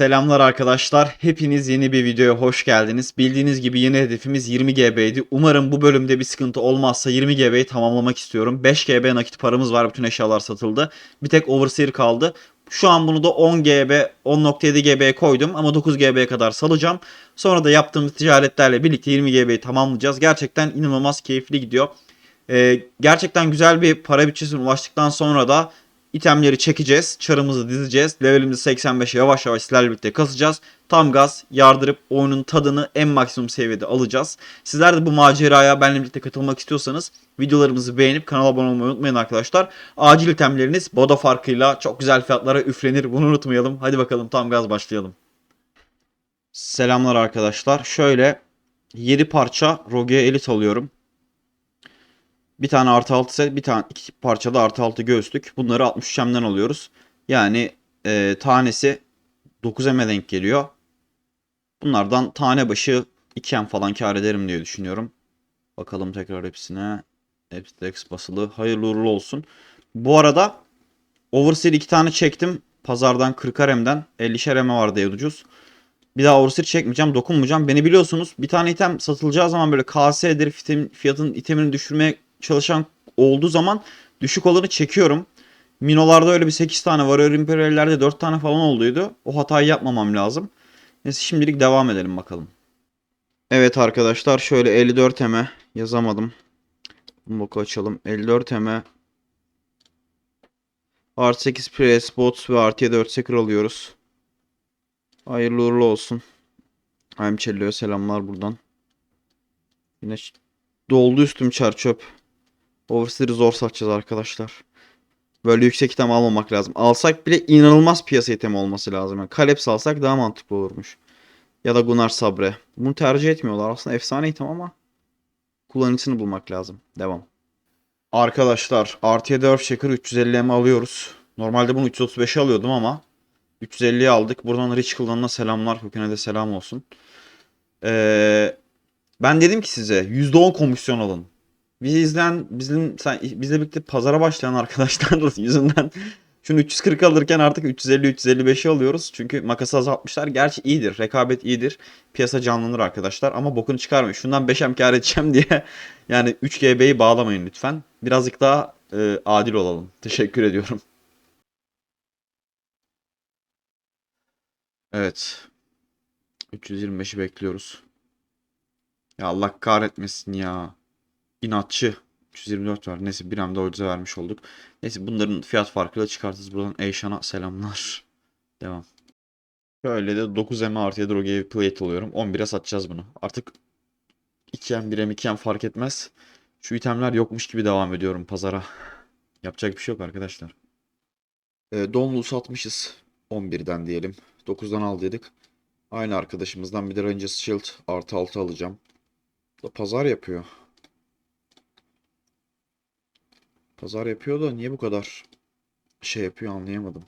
Selamlar arkadaşlar. Hepiniz yeni bir videoya hoş geldiniz. Bildiğiniz gibi yeni hedefimiz 20 GB'ydi. Umarım bu bölümde bir sıkıntı olmazsa 20 GB'yi tamamlamak istiyorum. 5 GB nakit paramız var. Bütün eşyalar satıldı. Bir tek Overseer kaldı. Şu an bunu da 10 GB, 10.7 GB'ye koydum ama 9 GB'ye kadar salacağım. Sonra da yaptığımız ticaretlerle birlikte 20 GB'yi tamamlayacağız. Gerçekten inanılmaz keyifli gidiyor. Ee, gerçekten güzel bir para bütçesine ulaştıktan sonra da itemleri çekeceğiz. Çarımızı dizeceğiz. Levelimizi 85'e yavaş yavaş sizlerle birlikte kasacağız. Tam gaz yardırıp oyunun tadını en maksimum seviyede alacağız. Sizler de bu maceraya benimle birlikte katılmak istiyorsanız videolarımızı beğenip kanala abone olmayı unutmayın arkadaşlar. Acil itemleriniz Bodo farkıyla çok güzel fiyatlara üflenir. Bunu unutmayalım. Hadi bakalım tam gaz başlayalım. Selamlar arkadaşlar. Şöyle 7 parça Rogue Elite alıyorum. Bir tane artı 6 set, bir tane iki parça da artı 6 göğüslük. Bunları 63 şemden alıyoruz. Yani e, tanesi 9 eme denk geliyor. Bunlardan tane başı 2 em falan kar ederim diye düşünüyorum. Bakalım tekrar hepsine. Hepsi de X basılı. Hayırlı uğurlu olsun. Bu arada Overseer 2 tane çektim. Pazardan 40 remden 50 reme var diye ucuz. Bir daha Overseer çekmeyeceğim, dokunmayacağım. Beni biliyorsunuz bir tane item satılacağı zaman böyle KS'dir fiyatın itemini düşürmeye çalışan olduğu zaman düşük olanı çekiyorum. Minolarda öyle bir 8 tane var. Imperial'lerde 4 tane falan olduydu. O hatayı yapmamam lazım. Neyse şimdilik devam edelim bakalım. Evet arkadaşlar şöyle 54 eme yazamadım. Boku açalım. 54 eme Art 8 Press, Bots ve Art 7 Earthseeker alıyoruz. Hayırlı uğurlu olsun. I'm Cello'ya selamlar buradan. Yine doldu üstüm çar çöp. Overseer'i zor satacağız arkadaşlar. Böyle yüksek item almamak lazım. Alsak bile inanılmaz piyasa itemi olması lazım. Yani Kaleps alsak daha mantıklı olurmuş. Ya da Gunnar Sabre. Bunu tercih etmiyorlar. Aslında efsane item ama kullanıcısını bulmak lazım. Devam. Arkadaşlar artıya 4 Shaker 350M alıyoruz. Normalde bunu 335'e alıyordum ama 350'ye aldık. Buradan Rich Kullan'ına selamlar. Kökene de selam olsun. Ee, ben dedim ki size %10 komisyon alın. Bizi izleyen, bizim sen, bizle birlikte pazara başlayan arkadaşlar yüzünden şunu 340 alırken artık 350-355'i alıyoruz. Çünkü makası azaltmışlar. Gerçi iyidir. Rekabet iyidir. Piyasa canlanır arkadaşlar. Ama bokunu çıkarmayın. Şundan 5M kar edeceğim diye yani 3 GB'yi bağlamayın lütfen. Birazcık daha e, adil olalım. Teşekkür ediyorum. Evet. 325'i bekliyoruz. Ya Allah kahretmesin ya. İnatçı. 324 var. Neyse bir anda ucuza vermiş olduk. Neyse bunların fiyat farkıyla çıkartırız. Buradan Eyşan'a selamlar. Devam. Şöyle de 9M artı Droge'ye plate alıyorum. 11'e satacağız bunu. Artık 2M 1M 2M fark etmez. Şu itemler yokmuş gibi devam ediyorum pazara. Yapacak bir şey yok arkadaşlar. E, Donlu satmışız. 11'den diyelim. 9'dan al dedik. Aynı arkadaşımızdan bir de Rangers Shield artı 6 alacağım. Da pazar yapıyor. Pazar yapıyor da niye bu kadar şey yapıyor anlayamadım.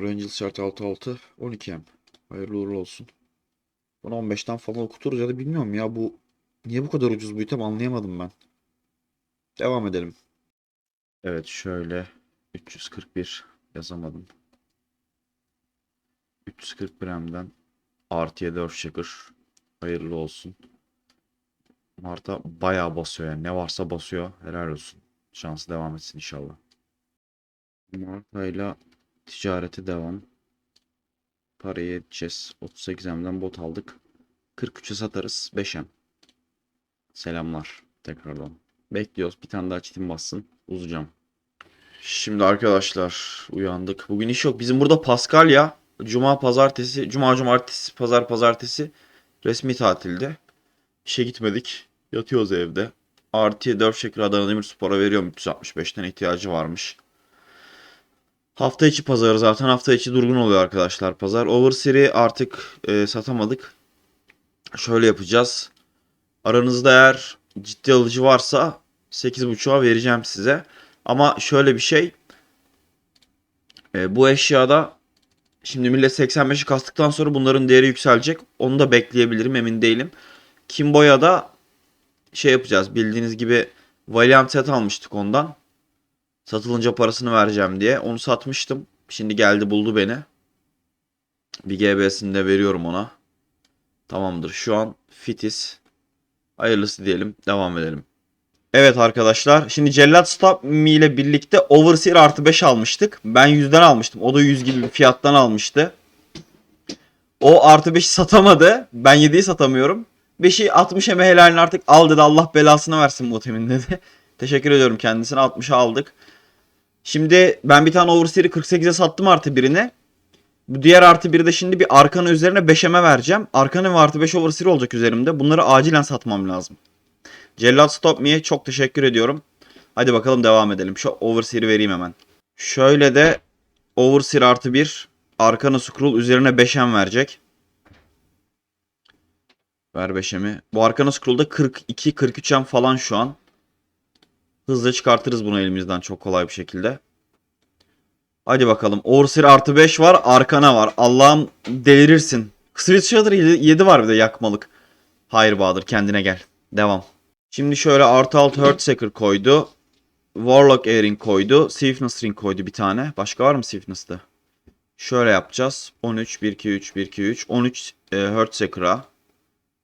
Rangers Shield artı 6 12M. Hayırlı uğurlu olsun. Bunu 15'ten falan okuturuz ya da bilmiyorum ya bu niye bu kadar ucuz bu item anlayamadım ben. Devam edelim. Evet şöyle 341 yazamadım. 340 gramdan artıya 4 şakır. Hayırlı olsun. Marta bayağı basıyor yani. Ne varsa basıyor. Helal olsun. Şansı devam etsin inşallah. Marta ile ticarete devam. Parayı edeceğiz. 38 M'den bot aldık. 43'e satarız. 5M. Selamlar. Tekrardan. Bekliyoruz. Bir tane daha çitim bassın. Uzayacağım. Şimdi arkadaşlar uyandık. Bugün iş yok. Bizim burada Paskalya Cuma pazartesi, Cuma cumartesi, pazar pazartesi resmi tatilde. İşe gitmedik. Yatıyoruz evde. Artı 4 şeker Adana Demirspor'a veriyorum 365'ten ihtiyacı varmış. Hafta içi pazarı zaten hafta içi durgun oluyor arkadaşlar pazar. Overseer'i artık e, satamadık. Şöyle yapacağız. Aranızda eğer ciddi alıcı varsa 8.5'a vereceğim size. Ama şöyle bir şey. E, bu eşyada Şimdi millet 85'i kastıktan sonra bunların değeri yükselecek. Onu da bekleyebilirim emin değilim. Kimbo'ya da şey yapacağız. Bildiğiniz gibi Valiant set almıştık ondan. Satılınca parasını vereceğim diye. Onu satmıştım. Şimdi geldi buldu beni. Bir GB'sini de veriyorum ona. Tamamdır. Şu an fitiz. Hayırlısı diyelim. Devam edelim. Evet arkadaşlar. Şimdi Cellat Stop Me ile birlikte Overseer artı 5 almıştık. Ben 100'den almıştım. O da 100 gibi bir fiyattan almıştı. O artı 5'i satamadı. Ben 7'yi satamıyorum. 5'i 60 eme helalini artık al dedi. Allah belasını versin bu temin dedi. Teşekkür ediyorum kendisine. 60'a aldık. Şimdi ben bir tane Overseer'i 48'e sattım artı birine. Bu diğer artı biri de şimdi bir arkana üzerine 5'eme vereceğim. Arkana ve artı 5 Overseer olacak üzerimde. Bunları acilen satmam lazım. Cellat Stop Me'ye çok teşekkür ediyorum. Hadi bakalım devam edelim. Şu Overseer'i vereyim hemen. Şöyle de Overseer artı 1 Arkana Scroll üzerine 5'em verecek. Ver 5'emi. Bu Arkana Scroll'da 42-43'em falan şu an. Hızlı çıkartırız bunu elimizden çok kolay bir şekilde. Hadi bakalım. Overseer artı 5 var. Arkana var. Allah'ım delirirsin. Switch Shader 7 var bir de yakmalık. Hayır Bahadır kendine gel. Devam. Şimdi şöyle artı 6 Heartseeker koydu. Warlock Earring koydu. Swiftness Ring koydu bir tane. Başka var mı Swiftness'ta? Şöyle yapacağız. 13, 1, 2, 3, 1, 2, 3. 13 e, Heartseeker'a.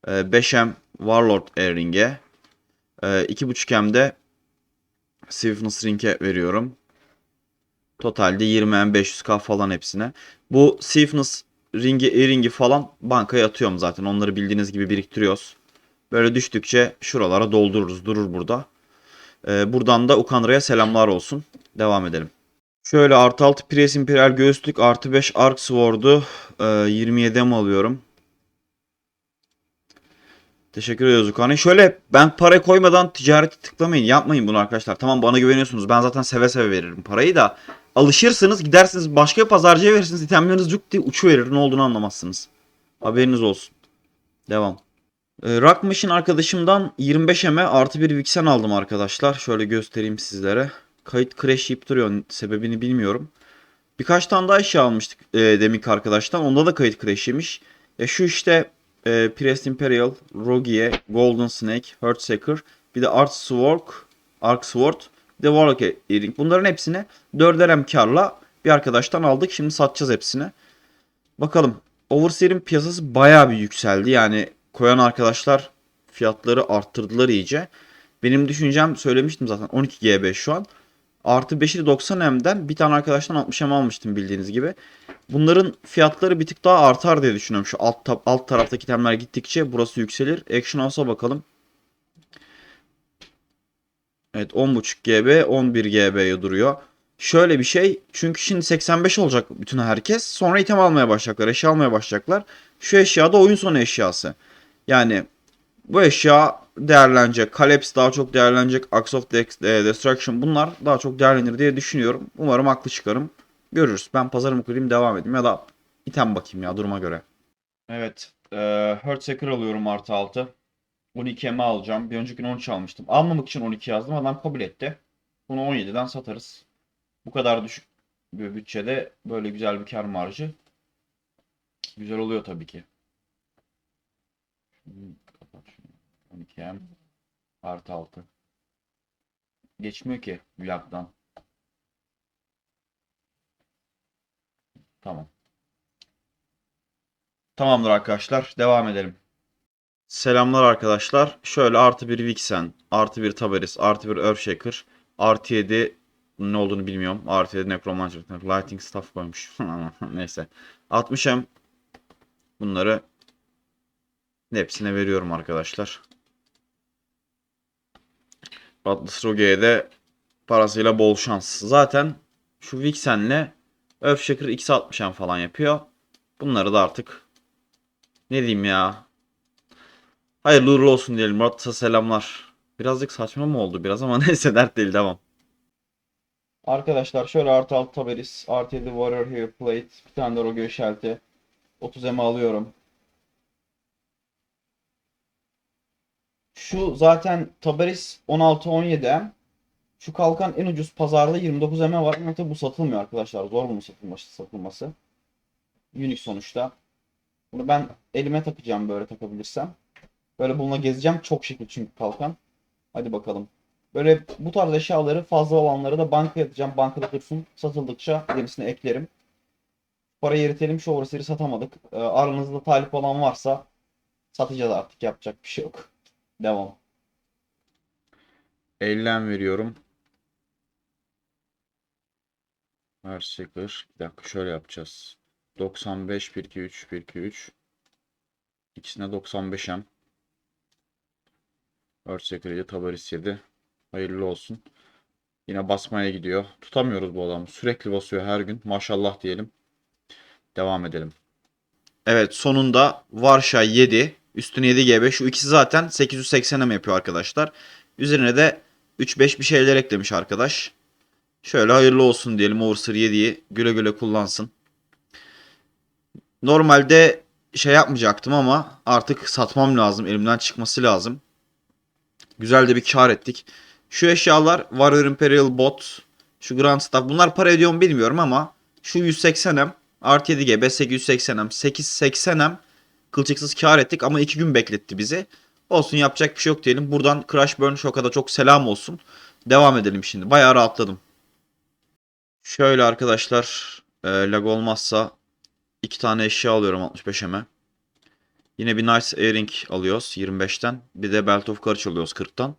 E, 5M Warlord Earring'e. E, 2.5M de Swiftness Ring'e veriyorum. Totalde 20M 500K falan hepsine. Bu Swiftness Ring'i, Earring'i falan bankaya atıyorum zaten. Onları bildiğiniz gibi biriktiriyoruz. Böyle düştükçe şuralara doldururuz. Durur burada. Ee, buradan da Ukanra'ya selamlar olsun. Devam edelim. Şöyle artı 6 Prius Imperial göğüslük artı 5 Arc Sword'u e, 27'e mi alıyorum? Teşekkür ediyoruz Ukanra'ya. Şöyle ben parayı koymadan ticareti tıklamayın. Yapmayın bunu arkadaşlar. Tamam bana güveniyorsunuz. Ben zaten seve seve veririm parayı da. Alışırsınız gidersiniz başka bir pazarcıya verirsiniz. İtemleriniz cuk diye uçu verir. Ne olduğunu anlamazsınız. Haberiniz olsun. Devam. E, Rock Machine arkadaşımdan 25M'e artı bir Vixen aldım arkadaşlar. Şöyle göstereyim sizlere. Kayıt crash yiyip duruyor. Sebebini bilmiyorum. Birkaç tane daha eşya almıştık e, deminki arkadaştan. Onda da kayıt crash yemiş. Ya şu işte e, Priest Imperial, Rogie, Golden Snake, Heartseeker, bir de Arc Sword, Arc Sword, bir Warlock Earring. Bunların hepsini 4'er karla bir arkadaştan aldık. Şimdi satacağız hepsini. Bakalım. Overseer'in piyasası bayağı bir yükseldi. Yani koyan arkadaşlar fiyatları arttırdılar iyice. Benim düşüncem söylemiştim zaten 12 GB şu an. Artı 5'i de 90M'den bir tane arkadaştan 60M almıştım bildiğiniz gibi. Bunların fiyatları bir tık daha artar diye düşünüyorum. Şu alt, alt taraftaki itemler gittikçe burası yükselir. Action House'a bakalım. Evet 10.5 GB 11 GB'ye duruyor. Şöyle bir şey çünkü şimdi 85 olacak bütün herkes. Sonra item almaya başlayacaklar, eşya almaya başlayacaklar. Şu eşya da oyun sonu eşyası. Yani bu eşya değerlenecek. Collapse daha çok değerlenecek. Axe of e, Destruction bunlar daha çok değerlenir diye düşünüyorum. Umarım haklı çıkarım. Görürüz. Ben pazarımı kurayım devam edeyim ya da item bakayım ya duruma göre. Evet. E, Heartseeker alıyorum artı 6. 12'me alacağım. Bir önceki gün 13 almıştım. Almamak için 12 yazdım. Adam kabul etti. Bunu 17'den satarız. Bu kadar düşük bir bütçede böyle güzel bir kar marjı. Güzel oluyor tabii ki. Şunu kapat şunu. 12M artı 6. Geçmiyor ki vlogdan. Tamam. Tamamdır arkadaşlar. Devam edelim. Selamlar arkadaşlar. Şöyle artı bir Vixen, artı bir Taberis, artı bir Earthshaker, artı 7 ne olduğunu bilmiyorum. Artı 7 Necromancer, Lighting Staff koymuş. Neyse. 60M bunları hepsine veriyorum arkadaşlar. Atlas Rogue'ye de parasıyla bol şans. Zaten şu Vixen'le Earthshaker x 60M falan yapıyor. Bunları da artık ne diyeyim ya. Hayırlı uğurlu olsun diyelim. Murat'a selamlar. Birazcık saçma mı oldu biraz ama neyse dert değil devam. Arkadaşlar şöyle artı alt taberis, artı 7 Warrior Hair Plate, bir tane de Rogue Shelt'i. 30 M alıyorum. Şu zaten Taberis 16-17 M. Şu kalkan en ucuz pazarda 29 M var ama tabi bu satılmıyor arkadaşlar. Zor bunun satılması. satılması. Unique sonuçta. Bunu ben elime takacağım böyle takabilirsem. Böyle bununla gezeceğim. Çok şekil çünkü kalkan. Hadi bakalım. Böyle bu tarz eşyaları fazla olanları da bankaya atacağım. Bankada dursun. Satıldıkça yenisini eklerim. parayı eritelim şu overseer'i satamadık. Ee, aranızda talip olan varsa satacağız artık yapacak bir şey yok. Devam. 50'den veriyorum. Berserker. Bir dakika şöyle yapacağız. 95 1 2 3 1 2 3. İkisine 95'em. Berserker ile Tabaris 7. Hayırlı olsun. Yine basmaya gidiyor. Tutamıyoruz bu adamı. Sürekli basıyor her gün. Maşallah diyelim. Devam edelim. Evet sonunda Varşay 7. Üstüne 7 GB. Şu ikisi zaten 880'e mi yapıyor arkadaşlar. Üzerine de 3-5 bir şeyler eklemiş arkadaş. Şöyle hayırlı olsun diyelim. Overseer 7'yi güle güle kullansın. Normalde şey yapmayacaktım ama artık satmam lazım. Elimden çıkması lazım. Güzel de bir kar ettik. Şu eşyalar Warrior Imperial Bot, şu Grand Staff bunlar para ediyor mu bilmiyorum ama şu 180M artı 7 GB 880M 880M kılçıksız kar ettik ama 2 gün bekletti bizi. Olsun yapacak bir şey yok diyelim. Buradan Crash Burn Shock'a da çok selam olsun. Devam edelim şimdi. Bayağı rahatladım. Şöyle arkadaşlar e, lag olmazsa iki tane eşya alıyorum 65M'e. Yine bir Nice Airing alıyoruz 25'ten. Bir de Belt of Courage alıyoruz 40'tan.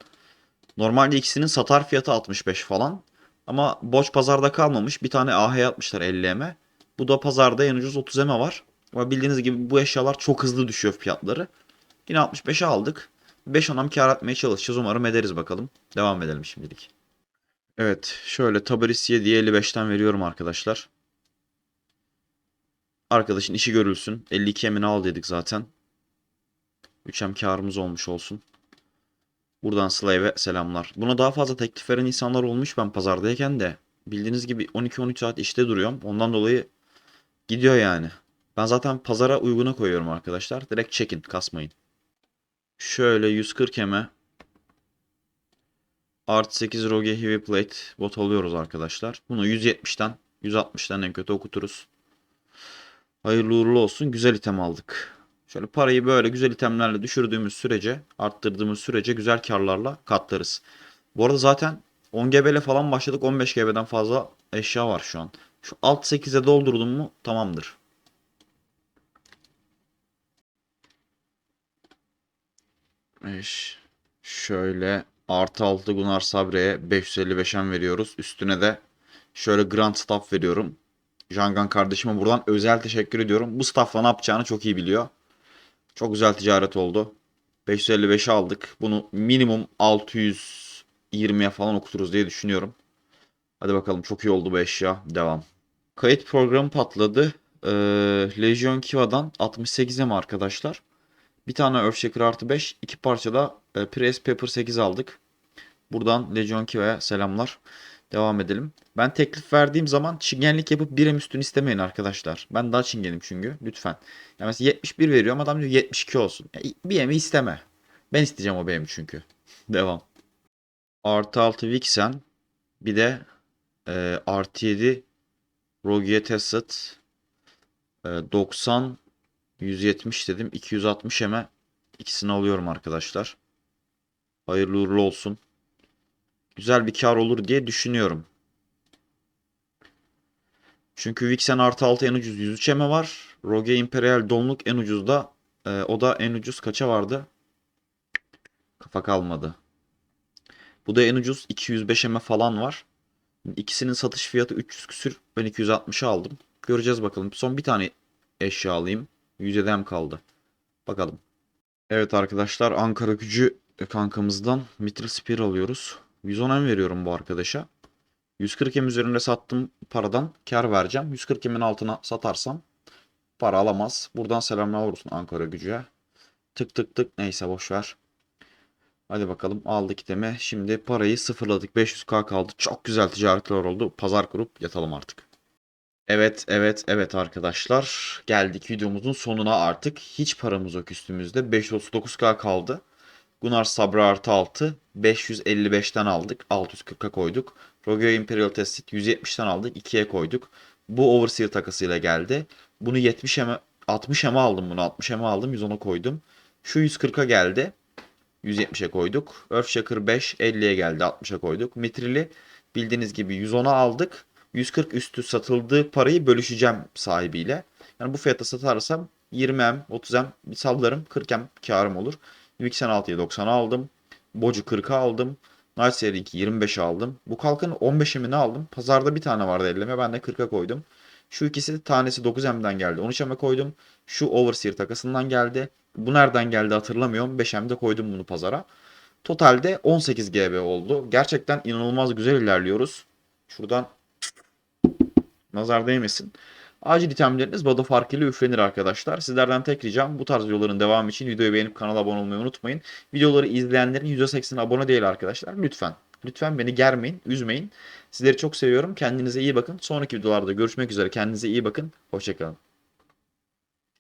Normalde ikisinin satar fiyatı 65 falan. Ama boş pazarda kalmamış. Bir tane AH atmışlar 50M. Bu da pazarda en ucuz 30M var. Ama bildiğiniz gibi bu eşyalar çok hızlı düşüyor fiyatları. Yine 65'e aldık. 5 onam kar etmeye çalışacağız. Umarım ederiz bakalım. Devam edelim şimdilik. Evet şöyle Tabaris 7'ye 55'ten veriyorum arkadaşlar. Arkadaşın işi görülsün. 52 emini al dedik zaten. 3M karımız olmuş olsun. Buradan Slave'e selamlar. Buna daha fazla teklif veren insanlar olmuş ben pazardayken de. Bildiğiniz gibi 12-13 saat işte duruyorum. Ondan dolayı gidiyor yani. Ben zaten pazara uyguna koyuyorum arkadaşlar. Direkt çekin kasmayın. Şöyle 140 eme Art 8 Rogue Heavy Plate bot alıyoruz arkadaşlar. Bunu 170'ten 160'tan en kötü okuturuz. Hayırlı uğurlu olsun. Güzel item aldık. Şöyle parayı böyle güzel itemlerle düşürdüğümüz sürece, arttırdığımız sürece güzel karlarla katlarız. Bu arada zaten 10 GB ile falan başladık. 15 GB'den fazla eşya var şu an. Şu alt 8'e doldurdum mu tamamdır. Eş. Şöyle artı 6 Gunnar Sabre'ye 555'en veriyoruz. Üstüne de şöyle Grand Staff veriyorum. Jangan kardeşime buradan özel teşekkür ediyorum. Bu staffla ne yapacağını çok iyi biliyor. Çok güzel ticaret oldu. 555'e aldık. Bunu minimum 620'ye falan okuturuz diye düşünüyorum. Hadi bakalım çok iyi oldu bu eşya. Devam. Kayıt programı patladı. Ee, Legion Kiva'dan 68'e mi arkadaşlar? Bir tane Earthshaker artı 5. iki parçada e, Press Pepper 8 aldık. Buradan Legion Kiva'ya selamlar. Devam edelim. Ben teklif verdiğim zaman çingenlik yapıp birem üstünü istemeyin arkadaşlar. Ben daha çingenim çünkü. Lütfen. Yani mesela 71 veriyorum adam diyor 72 olsun. Ya, bir emi isteme. Ben isteyeceğim o benim çünkü. Devam. Artı 6 Vixen. Bir de e, artı 7 Rogue Tested. E, 90 170 dedim. 260 eme ikisini alıyorum arkadaşlar. Hayırlı uğurlu olsun güzel bir kar olur diye düşünüyorum. Çünkü Vixen artı 6 en ucuz 103 eme var. Rogue Imperial donluk en ucuz da e, o da en ucuz kaça vardı? Kafa kalmadı. Bu da en ucuz 205 eme falan var. İkisinin satış fiyatı 300 küsür. Ben 260'a aldım. Göreceğiz bakalım. Son bir tane eşya alayım. 107 kaldı. Bakalım. Evet arkadaşlar Ankara gücü kankamızdan Mithril Spear alıyoruz. 110 M veriyorum bu arkadaşa. 140 M üzerinde sattım paradan kar vereceğim. 140 M'in altına satarsam para alamaz. Buradan selamlar olsun Ankara gücüye. Tık tık tık neyse boş ver. Hadi bakalım aldık itemi. Şimdi parayı sıfırladık. 500k kaldı. Çok güzel ticaretler oldu. Pazar kurup yatalım artık. Evet evet evet arkadaşlar. Geldik videomuzun sonuna artık. Hiç paramız yok üstümüzde. 539k kaldı. Gunnar Sabra artı 6. 555'ten aldık. 640'a koyduk. Rogue Imperial Testit 170'ten aldık. 2'ye koyduk. Bu Overseer takasıyla geldi. Bunu 70 eme 60 eme aldım bunu. 60 eme aldım. 110'a koydum. Şu 140'a geldi. 170'e koyduk. Earthshaker 5 50'ye geldi. 60'a koyduk. Mitril'i bildiğiniz gibi 110'a aldık. 140 üstü satıldığı parayı bölüşeceğim sahibiyle. Yani bu fiyata satarsam 20M, 30M bir sallarım 40M karım olur. Vixen 6'ya 90 aldım. Bocu 40'a aldım. Night Seri 2 25 aldım. Bu kalkın 15'imi ne aldım? Pazarda bir tane vardı elleme. Ben de 40'a koydum. Şu ikisi tanesi 9M'den geldi. 13M'e koydum. Şu Overseer takasından geldi. Bu nereden geldi hatırlamıyorum. 5M'de koydum bunu pazara. Totalde 18 GB oldu. Gerçekten inanılmaz güzel ilerliyoruz. Şuradan nazar değmesin. Acil itemleriniz Vado farkıyla üflenir arkadaşlar. Sizlerden tek ricam bu tarz videoların devamı için videoyu beğenip kanala abone olmayı unutmayın. Videoları izleyenlerin %80'i abone değil arkadaşlar. Lütfen. Lütfen beni germeyin, üzmeyin. Sizleri çok seviyorum. Kendinize iyi bakın. Sonraki videolarda görüşmek üzere. Kendinize iyi bakın. Hoşçakalın.